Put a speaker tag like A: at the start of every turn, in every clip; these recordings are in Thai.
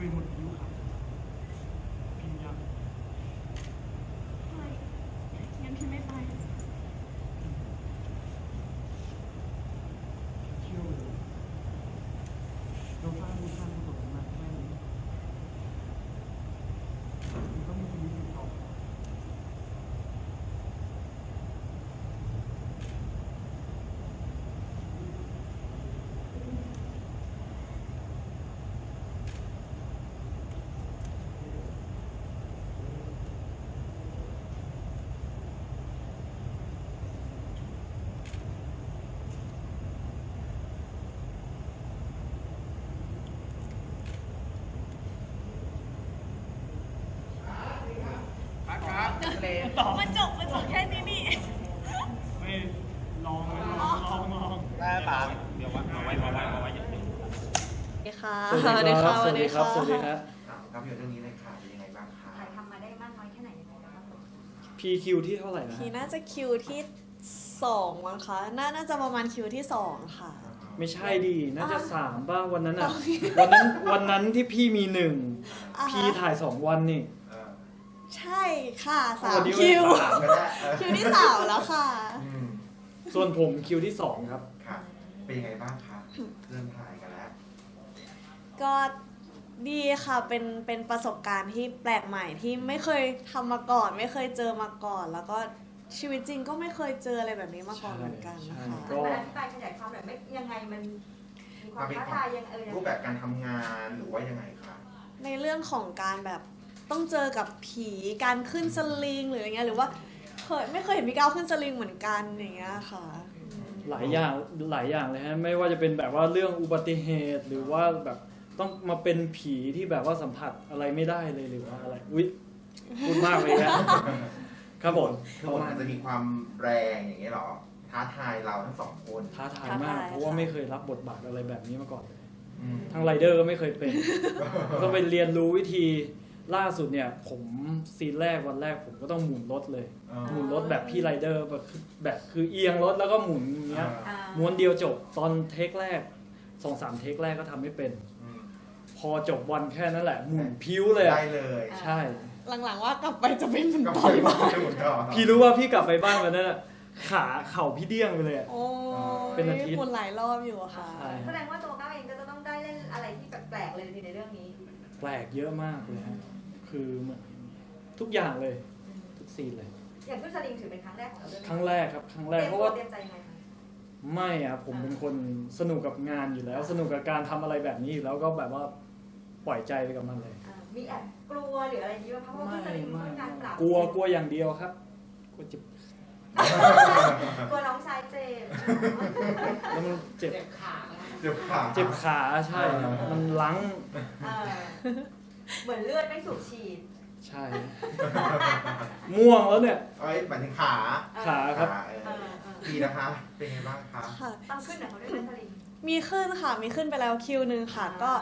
A: คุยหมดอายุครับพิมพ์ยัง
B: ไม่งั้นพิมพ์ไม่ไป
A: เชื่อเลยเราสร้างมูลค่ากุศลมาแค่นี้มันต้องมีชีวิตอยู่ต่อ
B: มันจบมันจบแค่นี้นี่
A: ไม่ลองเลยลองลองลอง
C: ได้ป่ะ
D: เดี๋ยวว่าเอาไว้เอาไว้เอาไว้อย่างเดียว
B: สวัสดีค่ะ
A: สวัสดีครับ สวัสดีครับ สวัสดีครับ
C: ถามภาพยนตร์เรื่องนี้เลยค่ะเป็นยังไงบ้างคะ
E: ถ่ายทำมาได้มากน้อยแค่ไหนยังไงบ้างครับผม
A: PQ ที่เท่าไหร่นะ
B: พีน่าจะคิวที่สองมั้งคะน่าน่าจะประมาณคิวที่สองค่ะ
A: ไม่ใช่ดิน่าจะสามบ้างวันนั้นอะ วันนั้นวันนั้นที่พี่มีหนึ่ง
B: อ่าฮะ
A: พี่ถ่ายสองวันนี่
C: เออ
B: ใช่ค่ะสา
A: วั
B: ม
A: นนี้
B: คิว
A: วันที่
C: ถามก็ได้เออ
B: คิวที่สามแล้วค่ะ
C: อืม
A: ส่วนผมคิวที่สองครับ
C: ค่ะ เป็นยังไงบ้างคะเริ่มถ่ายกันแล้ว
B: ก็ดีค่ะเป็นเป็นประสบการณ์ที่แปลกใหม่ที่ไม่เคยทำมาก่อน ไม่เคยเจอมาก่อน แล้วก็ชีวิตจริงก็ไม่เคยเจออะไรแบบนี้มาก่อนเหมือนกัน
A: ใช่
B: นะคะ
A: ก็
E: มันอธิบายขยายความหน่อยไม่ยังไงมันมีความท้าทายยังเออยัง
C: รูป
E: ไง
C: แบบการทำงานหรือว่ายังไงคะ
B: ในเรื่องของการแบบ ต้องเจอกับผีการขึ้นสลิงหรืออะไรเงี้ยหรือว่าเคยไม่เคยเห็นพี่ก้าวขึ้นสลิงเหมือนกันอย่างเงี้ยค่ะ
A: หลายอย่างหลายอย่างเลยฮะไม่ว่าจะเป็นแบบว่าเรื่องอุบัติเหตุหรือว่าแบบต้องมาเป็นผีที่แบบว่าสัมผัสอะไรไม่ได้เลยหรือว่าอะไรอุ๊ยพูดมากเลยนะครับผม
C: คือบทมันจะมีความแรงอย่างเงี้ยเหรอ ท้าทายเราทั้งสองคน
A: ท้าทายมาก
B: ท้าทาย
A: เพราะว่า
B: ค่ะ
A: ไม่เคยรับบทบาทอะไรแบบนี้มาก่อน
C: อืม
A: ทั้งไรเดอร์ก็ไม่เคยเป็น ต้องไปเรียนรู้วิธี ล่าสุดเนี่ยผมซีนแรกวันแรกผมก็ต้องหมุนรถเลย
C: เออ
A: หมุนรถแบบพี่ไรเดอร์แบบคือแบบคือเอียงรถแล้วก็หมุนอย่างเงี้ย
E: อ่า
A: ม้วนเดียวจบตอนเทคแรกสองสามเทคแรกก็ทำไม่เป็น
C: อืม
A: พอจบวันแค่นั้นแหละ หมุนพิ้วเลยอะ
C: ได้เลย
A: ใช่
B: หลังๆว่ากลับไปจะเป็นเหมือน
C: ก็
B: ป
C: ป
B: ล่
C: ล่
B: อ
C: อยย
B: บ้า
C: บ้างงหมดก่อน
A: พี่รู้ว่าพี่กลับไปบ้านวันนั้นอะขาเข่าพี่เดี้ยงไปเลยอะ
B: โอ้
A: เป็นอาทิตย์
B: หมุนหลายรอบอยู่อะค่ะ
A: ใช่
E: แสดงว่าตัวก้าวเองก็จะต้องได้เล่นอะไรที่แปลกๆเลยทีในเรื่องนี้
A: แปลกเยอะมากเลยฮะ คือเหมือนทุกอย่างเลยทุกซีนเลย
E: อย่างขึ้นสลิงถือเป็นครั้งแรกของเราด้วยไหม
A: ครั้งแรกครับ ครั้งแร
E: เตรี
A: ก
E: ยม
A: เพราะ
E: ตัว
A: ว่า
E: เตรียมใจยังไงคะ
A: ไม่อะผมเป็นคนสนุกกับงานอยู่แล้ว สนุกกับการทำอะไรแบบนี้อยู่แล้วก็แบบว่าปล่อยใจไปกับมันเลย
E: อ่ามีแอบกลัวหรืออะไรอย่างนี้ป่ะเพราะว่า
A: ไม่
E: ขึ้นสลิงมัน
A: ไม่
E: ค่อนข้างปรับ
A: กลัวกลัวอย่างเดียวครับกลัวเจ็บ
E: กลัวน้องชายเจมส์
A: แล้วมันเจ็บ
C: เจ็บขา
A: เจ็บขาใช่ครับมันลัง
E: เออ เหมือนเลือดไม่สูบฉีด
A: ใช่ ม่วงแล้วเนี่ย
C: เอ้ยหมายถึงขา
A: ขาครับ
C: ขาเออ
E: เออเออ
C: ดีนะคะ เป็นไงบ้างคะ
B: ค่ะ
E: ต้องขึ้นเหรอเขาด้วยไหมสลิง
B: มีขึ้นค่ะ มีขึ้นไปแล้วคิวหนึ่งค่ะ
E: อ่า
B: ก็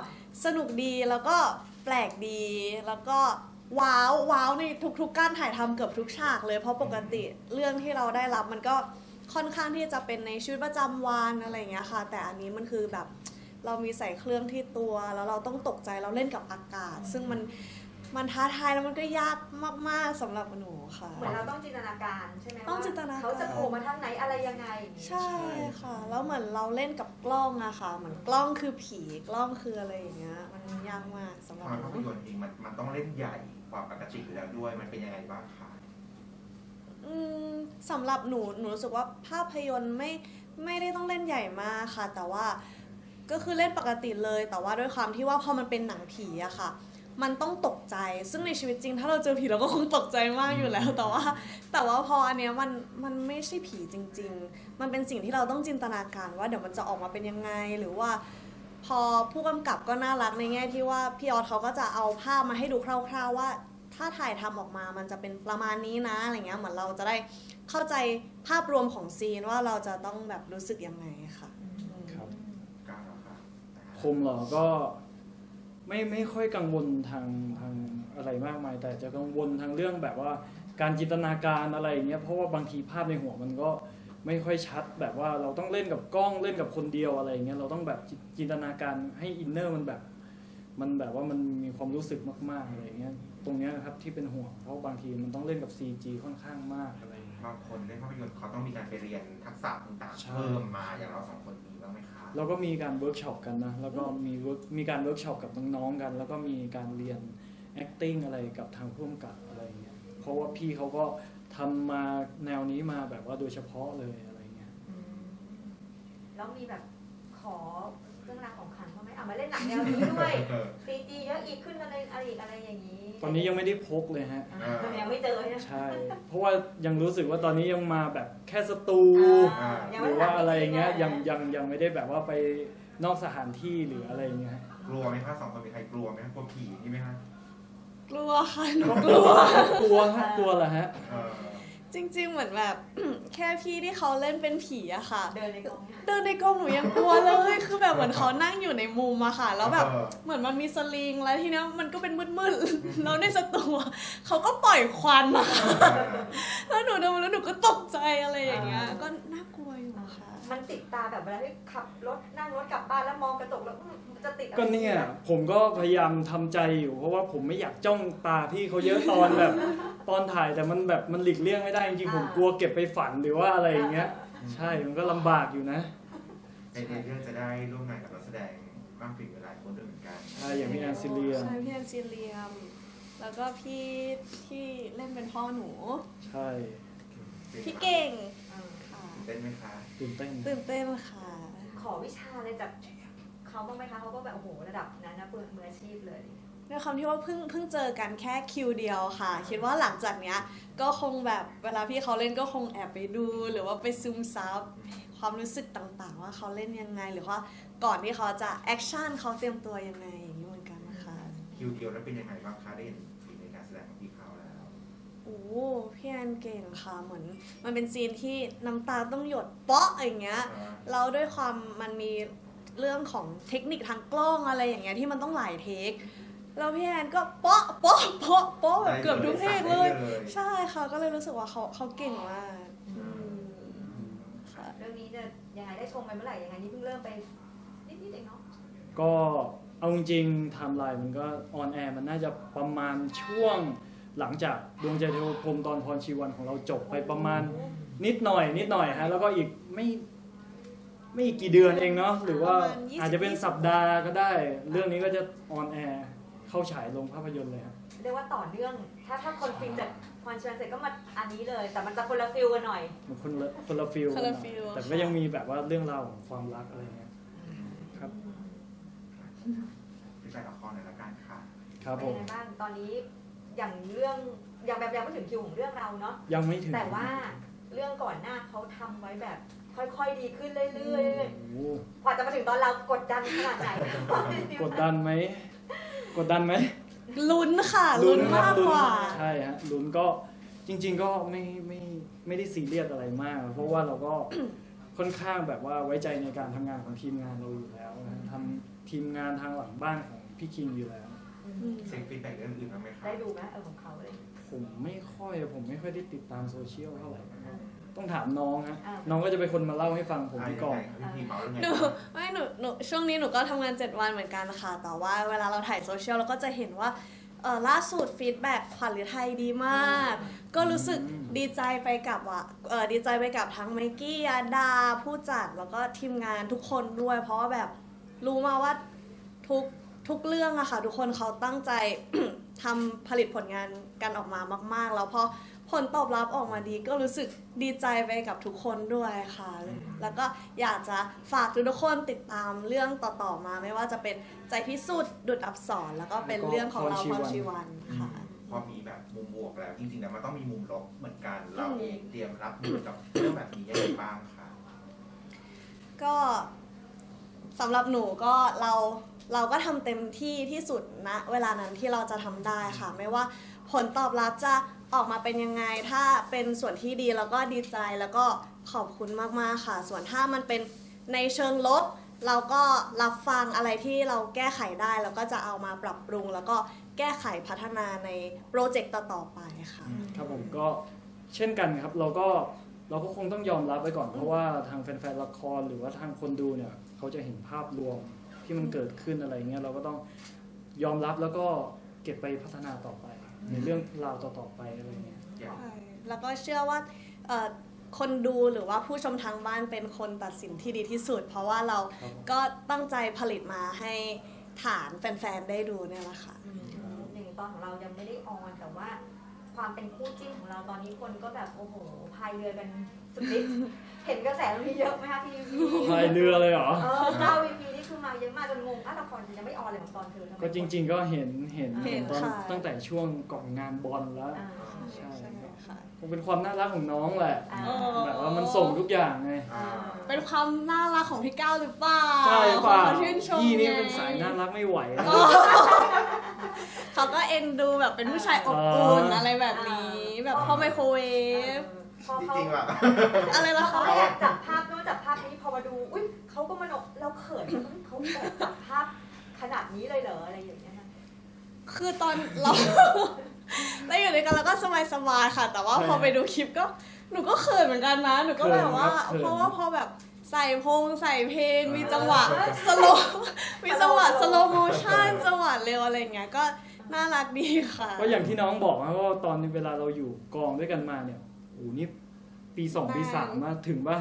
B: สนุกดีแล้วก็แปลกดี แล้วก็ว้าวว้าวในทุกๆการถ่ายทำเกือบทุกฉากเลย เพราะปกติเรื่องที่เราได้รับมันก็ค่อนข้างที่จะเป็นในชีวิตประจำวันอะไรอย่างเงี้ยค่ะ แต่อันนี้มันคือแบบ เรามีใส่เครื่องที่ตัว แล้วเราต้องตกใจเราเล่นกับอากาศ ซึ่งมันมันท้าทายแล้วมันก็ยากมากๆสำหรับหนูค่ะ
E: เหมือนเราต้องจินตนาการใช่ไหม
B: ต้องจินตนาการ
E: เขาจะโผล่มาทางไหนอะไรยังไงอย่างนี้
B: ใช่ค่ะ แล้วเหมือนเราเล่นกับกล้องอะค่ะ เหมือนกล้องคือผีกล้องคืออะไรอย่างเงี้ยมันยากมากสำหรับ
C: ความ
B: หนู
C: ภาพยนตร์เองมันมันต้องเล่นใหญ่กว่าปกติอยู่แล้วด้วยมันเป็นยังไงบ้างคะ
B: อืมสำหรับหนูหนูรู้สึกว่าภาพยนตร์ไม่ไม่ได้ต้องเล่นใหญ่มากค่ะ แต่ว่า ก็คือเล่นปกติเลย แต่ว่าด้วยความที่ว่าพอมันเป็นหนังผีอะค่ะ มันต้องตกใจ ซึ่งในชีวิตจริง ถ้าเราเจอผีเราก็คงตกใจมากอยู่แล้ว แต่ว่า แต่ว่าพออันเนี้ยมันมันไม่ใช่ผีจริง ๆ มันเป็นสิ่งที่เราต้องจินตนาการว่าเดี๋ยวมันจะออกมาเป็นยังไงหรือว่า พอผู้กำกับก็น่ารักในแง่ที่ว่าพี่ออสเขาก็จะเอาภาพมาให้ดูคร่าว ๆว่าถ้าถ่ายทำออกมามันจะเป็นประมาณนี้นะอะไรเงี้ยเหมือนเราจะได้เข้าใจภาพรวมของซีนว่าเราจะต้องแบบรู้สึกยังไงค่ะ
A: ครับ
C: ก้าวแล้วค่ะ
A: คมเหรอก็ไม่ไม่ค่อยกังวลทางทางอะไรมากมาย แต่จะกังวลทางเรื่องแบบว่าการจินตนาการอะไรอย่างเงี้ยเพราะว่าบางทีภาพในหัวมันก็ไม่ค่อยชัดแบบว่าเราต้องเล่นกับกล้องเล่นกับคนเดียวอะไรอย่างเงี้ยเราต้องแบบจิจินตนาการให้อินเนอร์มันแบบ มันแบบว่ามันมีความรู้สึกมากๆอะไรอย่างเงี้ยตรงเนี้ยนะครับที่เป็นห่วงเพราะบางทีมันต้องเล่นกับ CG ค่อนข้างมากอะไรอย่างเงี้ย
C: บางคนเล่นภาพยนตร์เขาต้องมีการไปเรียนทักษะต่างๆ
A: ใช่
C: เพิ่มมาอย่างเราสองคนมีบ้างไหมคะ
A: เราก็มีการเวิร์กช็อปกันนะ แล้วก็มี work มีการเวิร์กช็อปกับน้องๆกัน แล้วก็มีการเรียน acting อะไรกับทางผู้กำกับอะไรอย่างเงี้ย เพราะว่าพี่เขาก็ทำมาแนวนี้มาแบบว่าโดยเฉพาะเลยอะไรเงี้ย
E: แล้วมีแบบขอ มอะมาเล่นหนังแนวนี้ด้วย
C: เออ
E: ซีจีเยอะอีกขึ้นอะไรอะไรอีกอะไรอย่างนี้
A: ตอนนี้ยังไม่ได้พกเลยฮะ
E: อ่ายังไม่เจอใช่ไหม
A: ใช่ เพราะว่ายังรู้สึกว่าตอนนี้ยังมาแบบแค่สตู
E: อ่ายัง
A: ห
E: ไม่
A: รือ
E: ได้
A: ว่าอะไรเงี้ย
E: ทำจ
A: ยัง
E: ๆนะ
A: ยังยังไม่ได้แบบว่าไปนอกสถานที่หรืออะไรเงี้ย
C: กลัวไหมคะสองคนมีใครกลัวไหมคะกลัวผีนี่ไหมคะ
B: กลัวค่ะหนู
A: ก็
B: ก
A: ก
B: ลั
A: ลั
B: ว
A: วกลัวฮะกลัวแหละฮะ
C: เออ
B: จริง ๆ เหมือนแบบ แค่พี่ที่เขาเล่นเป็นผีอะค่ะ
E: เดินในกอง
B: เดินในกล้องหนูยังกลัวเลย คือแบบเหมือนเขานั่งอยู่ในมุมอะค่ะ แล้วแบบ
C: เออ
B: เหมือนมันมีสลิงแล้วทีเนี้ยมันก็เป็นมืดๆแล้วในสตูอะเขาก็ปล่อยควันอะแล้วหนูดูแล้วหนูก็ตกใจอะไรอย่างเงี้ยก็
E: มันติดตาแบบเวลาที่ขับรถนั่งรถกลับบ้านแล้วมองกระจกแล้วอืมมันจะติดอะไร
A: ก็เนี่ยผมก็พยายามทำใจอยู่ เพราะว่าผมไม่อยากจ้องตาพี่เขาเยอะตอนแบบ ตอนถ่ายแต่มันแบบมันหลีกเลี่ยงไม่ได้จริงๆผมกลัวเก็บไปฝันหรือว่าอะไรอย่างเงี้ย ใช่มันก็ลำบากอยู่นะ
C: ในในเรื่องจะได้ร่วมงานกับนักแสดงมากฝีมือหลายคนด้วยเหมือนกัน
A: ใช่อย่างพี่แอนซิเลีย
B: ใช่พี่แอนซิเลียม แล้วก็พี่ที่เล่นเป็นพ่อหนู
A: ใช่
B: พี่เก่ง
E: เออ
B: ค่ะ
C: เต้นไหมคะ
A: ตื่นเต้น
B: ตื่นเต้นค่ะ
E: ขอวิชาอะไรจากเขาบ้างไหมคะเขาก็แบบโอ้โหระดับนั้นนะมืออาชีพเลย
B: ด้วยความที่ว่าเพิ่งเพิ่งเจอกันแค่คิวเดียวค่ะ คิดว่าหลังจากเนี้ยก็คงแบบเวลาพี่เขาเล่นก็คงแอบไปดู หรือว่าไปซึมซับความรู้สึกต่างๆ ว่าเขาเล่นยังไง หรือว่าก่อนที่เขาจะแอคชั่นเขาเตรียมตัวยังไงอย่างนี้เหมือนกันนะคะ
C: คิวเดียวแล้วเป็นยังไงบ้างคะได้เห็น
B: โอ้พี่แอนเก่งค่ะเหมือน มันเป็นซีนที่น้ำตาต้องหยดเป๊ะอย่างเงี้ยแล้วด้วยความมันมีเรื่องของเทคนิคทางกล้องอะไรอย่างเงี้ยที่มันต้องหลายเทคแล้วพี่แอนก็เปาะเปาะเปาะเปาะแบบเกือบทุกเทคเลย
C: ได้เลย
B: ใช่ค่ะ ก็เลยรู้สึกว่าเขาเขาเก่งมาก
E: อืม
B: ค่ะ
E: เรื่องนี้จะยังไงได้ชมไปเมื่อไหร่ยังไงนี่เพิ่งเริ่มไปนิดๆเองเนาะ
A: ก็เอาจริงๆไทม์ไลน์มันก็ออนแอร์มันน่าจะประมาณช่วง หลังจากดวงใจเทวพรหมตอนพรชีวันของเราจบไปประมาณ นิดหน่อย นิดหน่อยฮะแล้วก็อีกไม่ไม่กี่เดือนเองเนาะหรือว่า
B: ประมาณ20
A: อาจจะเป็นสัปดาห์ก็ได้ เรื่องนี้ก็จะออนแอร์เข้าฉายลงภาพยนตร์เลยครับ
E: เรียกว่าต่อเนื่อง ถ้าถ้าคนฟิล์มจากพรชวนเสร็จก็มาอันนี้เลย แต่มันจะคนละฟิลกันหน่อย
A: มันคนละคนละฟิล
B: คนละฟิล
A: แต่ก็ยังมีแบบว่าเรื่องราวของความรักอะไรเงี้ยครับ
C: พี่ไปละครหน่อยละกันค่ะ
A: ครับผ
E: เป็น
A: ม
E: ยังไงบ้างตอนนี้ อย่างเรื่องอย่างแบบยังไม่ถึงคิวของเรื่องเราเนาะ
A: ยังไม่ถึง
E: แต่ว่าเรื่องก่อนหน้าเขาทำไว้แบบ ค่อยๆดีขึ้นเรื่อย
A: โอ้โห
E: ๆกว่าจะมาถึงตอนเรากดดันขนาดไหน
A: กดดันไหมกดดันไหม
B: ลุ้นค่ะลุ้น
A: ครับ
B: มากกว่า
A: ลุ้นใช่ฮะลุ้นก็จริง ๆ ก็ไม่ไม่ไม่ได้ซีเรียสอะไรมาก เพราะว่าเราก็ค่อนข้างแบบว่าไว้ใจในการทำงานของทีมงานเราอยู่แล้วนะทำทีมงานทางหลังบ้านของพี่คิงอยู่แล้ว
C: เช็คฟีดแบ็ก
E: ด้ดูไหมเออของเขาเลย
A: ผมไม่ค่อยผมไม่ค่อยได้ติดตามโซเชียลเท่าไหร่ต้องถามน้องฮะ
E: อ่า
A: น้องก็จะเป็นคนมาเล่าให้ฟังผม
C: อะ
A: ก่อน
C: ยังไงคะพี่พีเมาส์ยังไง
B: หนู
C: บ้าง
B: ไม่หนูหนูช่วงนี้หนูก็ทำงาน 7 วันเหมือนกันค่ะ แต่ว่าเวลาเราถ่ายโซเชียลเราก็จะเห็นว่าเออล่าสุดฟีดแบ็กขวัญหรือไทยดีมาก ก็รู้สึก
A: อืม
B: ดีใจไปกับว่าเออดีใจไปกับทั้งไมกี้ยาดา ผู้จัดแล้วก็ทีมงานทุกคนด้วย เพราะว่าแบบรู้มาว่าทุกทุกเรื่องอะค่ะ ทุกคนเขาตั้งใจ ทำผลิตผลงานกันออกมามาก ๆ แล้วพอผลตอบรับออกมาดีก็รู้สึกดีใจไปกับทุกคนด้วยค่ะ แล้วก็อยากจะฝากทุกๆคนติดตามเรื่องต่อๆมา ไม่ว่าจะเป็นใจพิสูจน์ดุดอับสรแล้วก็เป็นเรื่องของเราพรชีวันค่ะ
C: พอมีแบบมุมบวกแล้วจริงๆแล้วมันต้องมีมุมลบเหมือนกันเราเองเตรียมรับมือกับเรื่องแบบนี้ยังไงบ้างคะ
B: ก็สำหรับหนูก็เรา เราก็ทำเต็มที่ที่สุดณเวลานั้นที่เราจะทำได้ค่ะ ไม่ว่าผลตอบรับจะออกมาเป็นยังไง ถ้าเป็นส่วนที่ดีเราก็ดีใจแล้วก็ขอบคุณมากๆค่ะ ส่วนถ้ามันเป็นในเชิงลบ เราก็รับฟังอะไรที่เราแก้ไขได้แล้วก็จะเอามาปรับปรุง แล้วก็แก้ไขพัฒนาในโปรเจกต์ต่อๆไปค่ะ
A: ครับผมก็เช่นกันครับเราก็เราก็คงต้องยอมรับไว้ก่อนเพราะว่าทางแฟนๆละครหรือว่าทางคนดูเนี่ยเขาจะเห็นภาพรวม ที่มันเกิดขึ้นอะไรเงี้ยเราก็ต้องยอมรับแล้วก็เก็บไปพัฒนาต่อไป ในเรื่องราวต่อๆไปอะไรเงี้ย
C: อย่าง
B: ใช่แล้วก็เชื่อว่าเอ่อคนดูหรือว่าผู้ชมทางบ้านเป็นคนตัดสินที่ดีที่สุด เพราะว่าเรา
A: ครับผม
B: ก็ตั้งใจผลิตมาให้ฐานแฟนๆ ได้ดูเนี่ยแหละค่ะ
E: อืมหนึ่งตอนของเรายังไม่ได้ออนแต่ว่า ความเป็นคู่จิ้นของเราตอนนี้คนก็แบบโอ้โหพายเรือกันสุดฤทธิ์เห็นกระแสตรงนี้เยอะไหมคะพี่พี
A: พายเรือเลยเหรอ
E: เออเก้าวีพีนี่คือมาเยอะมากจนงงอะละครยังไม่ออนเลยของตอนเธอทำไม
A: ก็จริง ๆ ก็เห็นเห็น
B: เห็น
A: ตอน
B: ค่ะ
A: ตั้งแต่ช่วงก่อนงานบอลแล้ว
E: อ่า
A: ใช่
B: ใช่ค่ะ
A: คงเป็นความน่ารักของน้องแหละ
E: อ่า
A: แบบว่ามันส่งทุกอย่างไง
C: อ่า
B: เป็นความน่ารักของพี่ก้าวหรือเปล่า
A: ใช่เปล่า
B: เขาชื่นชม
A: พี่นี่
B: ไง
A: เป็นสายน่ารักไม่ไหวนะ
B: เขาก็เอ็นดูแบบเป็นผู้ชายอบอุ่น
A: อ่า
B: อะไรแบบนี้ แบบพ่อไมโครเวฟ
E: พอ
C: จ
E: เขา
C: ริงๆว่ะ
B: อะไรล่ะ
E: เขา
B: คะ
E: แอบจับภาพนู้นจับภาพนี้พอมาดู อุ้ยเขาก็มาโนเราเขินเขาแอบจับภาพขนาดนี้เลยเหรออะไรอย่างเงี้ยนะ
B: คือตอนเรา เราอยู่ด้วยกันแล้วก็สบายๆค่ะ แต่ว่า
A: ใช่
B: พอไปดูคลิปก็หนูก็เขินเหมือนกันนะหนูก็แบบว่า
A: เขินครับเขิน
B: เพราะว่าพอแบบ ใส่พงใส่เพลงมีจังหวะสโลมีจังหวะสโลโมชั่นจังหวะเร็วอะไรอย่างเงี้ยก็น่ารักดีค่ะ
A: ก็อย่างที่น้องบอกนะว่าตอนเวลาเราอยู่กองด้วยกันมาเนี่ยโอ้โหนี่ปีสองปีสามมาถึงปะ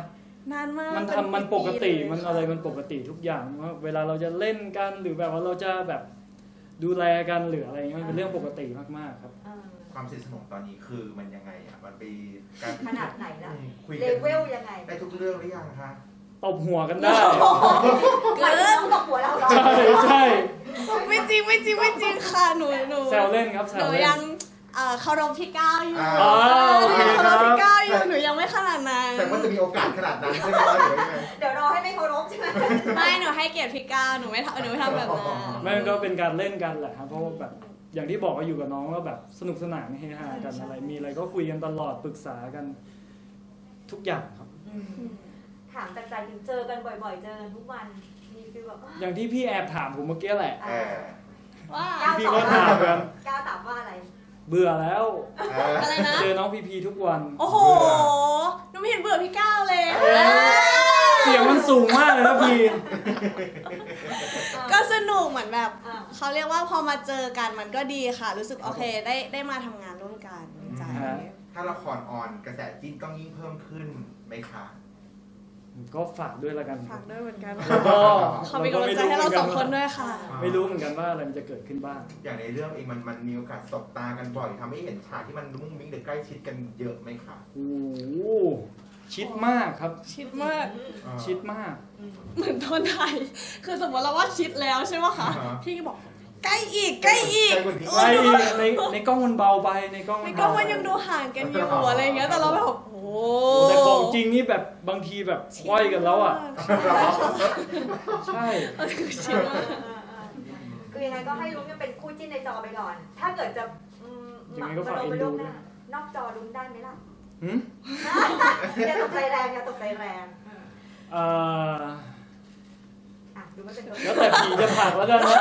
B: นานมาก
A: มันทำ
B: เป็
A: มันปกติ
B: ๆเลย
A: มัน
B: ค่ะ
A: อะไรมันปกติทุกอย่างว่าเวลาเราจะเล่นกันหรือแบบว่าเราจะแบบดูแลกันหรืออะไรเงี้ยมันเป็นเรื่องปกติมากๆครับ
E: เออ
C: ความสนิทสนมตอนนี้คือมันยังไงอะมันไปการ
E: ขนาดไหนล่ะ
C: อืมคุย
E: เล
C: กัน
E: เวลยังไง
C: ได้ทุกเรื่องหรือยังคะ
A: ตบหัวกันได้
E: หมายถึงน้องกับหัวเราเหรอ
A: ใช่ใช่
B: ไม่จริงไม่จริงไม่จริงค่ะหนูหนู
A: แซวเล่นครับแซ
B: หนู
A: วเล่น
B: ยังเอ่อเคารพพี่ก้าวอยู่
C: อ่า
A: อ๋อโอเค
B: เคารพ
A: ครับ
B: พี่ก้าวอยู่หนูยังไม่ขนาดนั้น
C: แต่ว่าจะมีโอกาสขนาดนั้นใช่ไหมคะหรือว่ายังไง
E: เดี๋ยวรอให้ไม่เคารพใช่ไหม
B: ไม่หนูให้เกียรติพี่ก้าวหนูไม่ทำหนูไม่ทำแบบนั้น
A: ไม่มันก็เป็นการเล่นกันแหละครับเพราะว่าแบบอย่างที่บอกว่าอยู่กับน้องก็แบบสนุกสนานเฮฮากันอะไร มีอะไรก็คุยกันตลอดปรึกษากันทุกอย่างครับ
E: ถามจากใจจริงเจอกันบ่อยๆ เจอกันทุกวัน มีฟีลแบบว่า
A: อย่างที่พี่แอบถามผมเมื่อกี้แหละ
C: เออ
B: ว่า
E: ก้าว
A: พี่
E: ตอบ
A: ก็ถามกัน
E: ก้าวตอบว่าอะไร
A: เบื่อแล้ว
C: เออ
B: อะไรนะ
A: เจอน้องพีพีทุกวัน
B: โอ้โหหนูไม่เห็นเบื่อพี่ก้าวเลย
A: เอ้ยเสียงมันสูงมากเลยนะพี
B: ก็สนุกเหมือนแบบ
E: อ่า
B: เขาเรียกว่าพอมาเจอกันมันก็ดีค่ะ รู้สึกโอเคได้ได้มาทำงานร่วมกันดีใจ
C: ถ้าละครออนกระแสจิ้นต้องยิ่งเพิ่มขึ้นไหมคะ
A: ก็ฝากด้วยละกันค
B: ฝา
A: รับ
B: กด้วยเหมือนกัน
A: แล้วก็
B: เขาเป็นกำลังใจให้เราสองคนด้วยค่ะ
A: ไม่รู้เหมือนกันว่าอะไรมันจะเกิดขึ้นบ้าง
C: อย่างในเรื่องเองมันมันมีโอกาสสบตากันบ่อยทำให้เห็นฉากที่มันมุ้งมิ้งหรือใกล้ชิดกันเยอะไหมคะ
A: โอ้โหชิดมากครับ
B: ชิดมาก
C: อ่า
A: ชิดมาก
B: เหมือนโดนไทย คือสมมติเราว่าชิดแล้วใช่ไหมคะ
C: อ่าฮะ
B: พี่ก็บอก ใกล้อีกใกล้อีก
C: ใกล้กว่านี้
B: เอ
A: ใน
B: อดู
A: ในในกล้องมันเบาไปในกล้อง
B: ใน
A: มัน
B: กล้อง
A: เบา
B: มันยังดูห่างกันอยู่อะไรอย่างเงี้ย แต่เราแบบโอ้โห
A: แต่ของจริงนี่แบบบางทีแบบควยกันแล้วอะ ใช่
B: เออคือชิดมาก
E: คือยังไงก็ให้ลุ้นกันเป็นคู่จิ้นในจอไปก่อน ถ้าเกิดจะอืม
A: ยังไงก็ฝาก
E: ม
A: เอ็น
E: โนไป
A: ดู
E: ล่วงห
A: ด้วย
E: น้านอกจอลุ้นได้ไหมล่ะ
A: หืม
E: อย่าตกใจแรงอย่าตกใจแรง
A: อ่า
E: อะดูไม่เป็นตัว
A: แล้วแต่ผีจะผลักแล้วกันนะ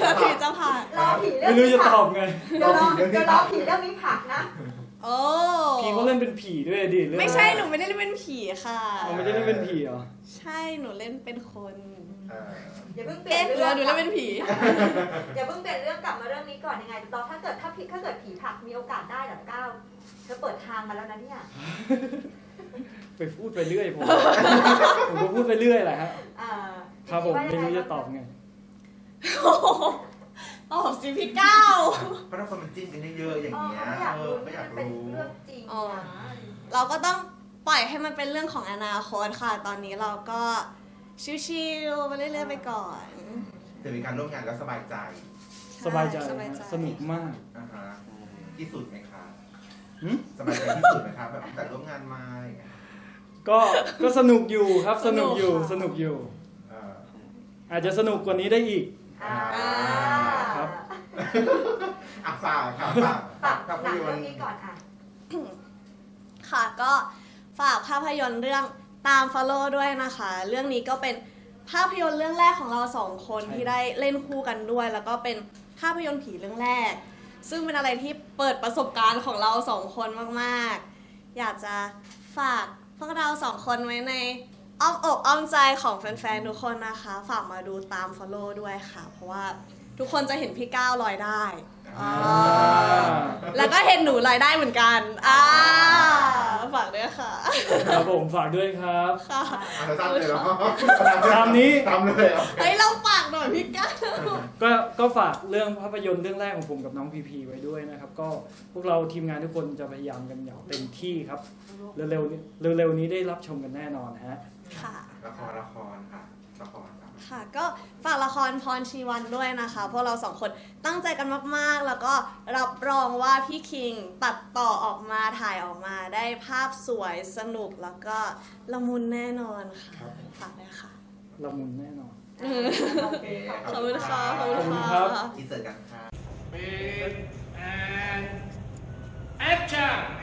B: แต่ผีจะผ่าน
E: รอผีเรื่อ
A: ไม่
E: ง
A: รู้
E: นี้
A: จะ
E: ผั
A: ต
E: ก
A: อบไง
E: เดี๋ยวรอเดี๋ยวรอผีเรื่องนี้ผักนะ
B: โอ้
A: ผีเขาเล่นเป็นผีด้วยดิเรื่อง
B: ไม่ใช่หนูไม่ได้เล่นเป็นผีค่ะ
A: เขาไม่ได้เล่นเป็นผีเหรอ
B: ใช่หนูเล่นเป็นคน
C: เออ
E: อย่าเพิ่งเปลี่
B: เอ๊ะ
E: ยน
B: หรือ
E: เรื่อง
B: หนูเล่นเป็นผี
E: อย่าเพิ่งเปลี่ยนเรื่องกลับมาเรื่องนี้ก่อนยังไงตอนถ้าเกิดถ้าผีถ้าเกิดผีผลักมีโอกาสได้เหรอก้าวเธอเปิดทางมาแล้วนะเนี่ย
A: ไปพูดไปเรื่อยผม ผมก็พูดไปเรื่อยแหละฮะ
E: อ่า
A: ครับผมไม่รู้จะตอบไง
B: โอ้โห ตอบสิพี่ก้าว
C: เพราะถ้าคนมันจิ้นกันเยอะๆอย่าง
E: เออ
C: เงี้ย
E: เขาไม่อยาก
C: เอ
E: รู้
C: อไม่อยาก
E: มันเป็น
C: รู้
E: เรื่องจริง
B: อ๋อ
E: นะ
B: เราก็ต้องปล่อยให้มันเป็นเรื่องของอนาคตค่ะ ตอนนี้เราก็ชิวๆไปเรื่อยๆไปก่อน
C: แต่มีการร่วมงานแล้วสบายใจ
A: สบายใจ
B: สบาย
A: ฮะ
B: ใจ
A: สนุกมาก
C: อ่าฮะที่สุดไหมคะ
A: หืม
C: สบายใจที่สุดไหมคะแบบตั้งแต่ร่วมงานมาอย่างเงี้ย
A: ก็ก็สนุกอยู่ครับสนุกอยู่สนุกอยู่
C: เออ
A: อาจจะสนุกกว่านี้ได้อีก
E: อ่า
A: ครับ
C: อะฝากค่ะฝาก
E: ฝาก
C: ภาพ
E: หนัง
C: ย
E: เรื่
C: น
E: อง
C: ตร์
E: นี้ก่อนอะ
B: ค่ะก็ฝากภาพยนตร์เรื่องตาม follow ด้วยนะคะ เรื่องนี้ก็เป็นภาพยนตร์เรื่องแรกของเราสองคน
A: ใช่
B: ที่ได้เล่นคู่กันด้วย แล้วก็เป็นภาพยนตร์ผีเรื่องแรก ซึ่งเป็นอะไรที่เปิดประสบการณ์ของเราสองคนมากๆ อยากจะฝากพวกเราสองคนไว้ในอ้อมอกอ้อมใจของแฟนๆทุกคนนะคะ ฝากมาดูตาม follow ด้วยค่ะ เพราะว่า ทุกคนจะเห็นพี่ก้าวลอยได้อ่าแล้วก็เห็นหนูลอยได้เหมือนกันอ่าฝากด้วยค่ะ
A: ครับผมฝากด้วยครับ
B: ค่ะ
C: อะเราทำเลยเหรอ
A: ตามนี้
C: ตามเลยเหรอ
B: เฮ้ยเราฝากหน่อยพี่ก้าว
A: ก็ก็ฝากเรื่องภาพยนตร์เรื่องแรกของผมกับน้องพีพีไว้ด้วยนะครับ ก็พวกเราทีมงานทุกคนจะพยายามกันอย่างเต็มที่ครับเร็วๆนี้เร็วๆนี้ได้รับชมกันแน่นอนฮะ
B: ค่ะ
C: ละครละครค่ะละคร ครับ
B: ค่ะก็ฝากละครพรชีวันด้วยนะคะพวกเราสองคนตั้งใจกันมากๆ แล้วก็รับรองว่าพี่คิงตัดต่อออกมาถ่ายออกมาได้ภาพสวยสนุกแล้วก็ละมุนแน่นอนค่ะ
A: ครับ
B: ฝากด้วยค่ะ
A: ละมุนแน่นอน
E: โอเค
B: ขอบคุณค่ะขอบ
A: ขอบคุ
B: คุณณ
A: ครั
B: ค่ะ
A: บ
C: ที่เสิร์ตกันค่ะ
D: and action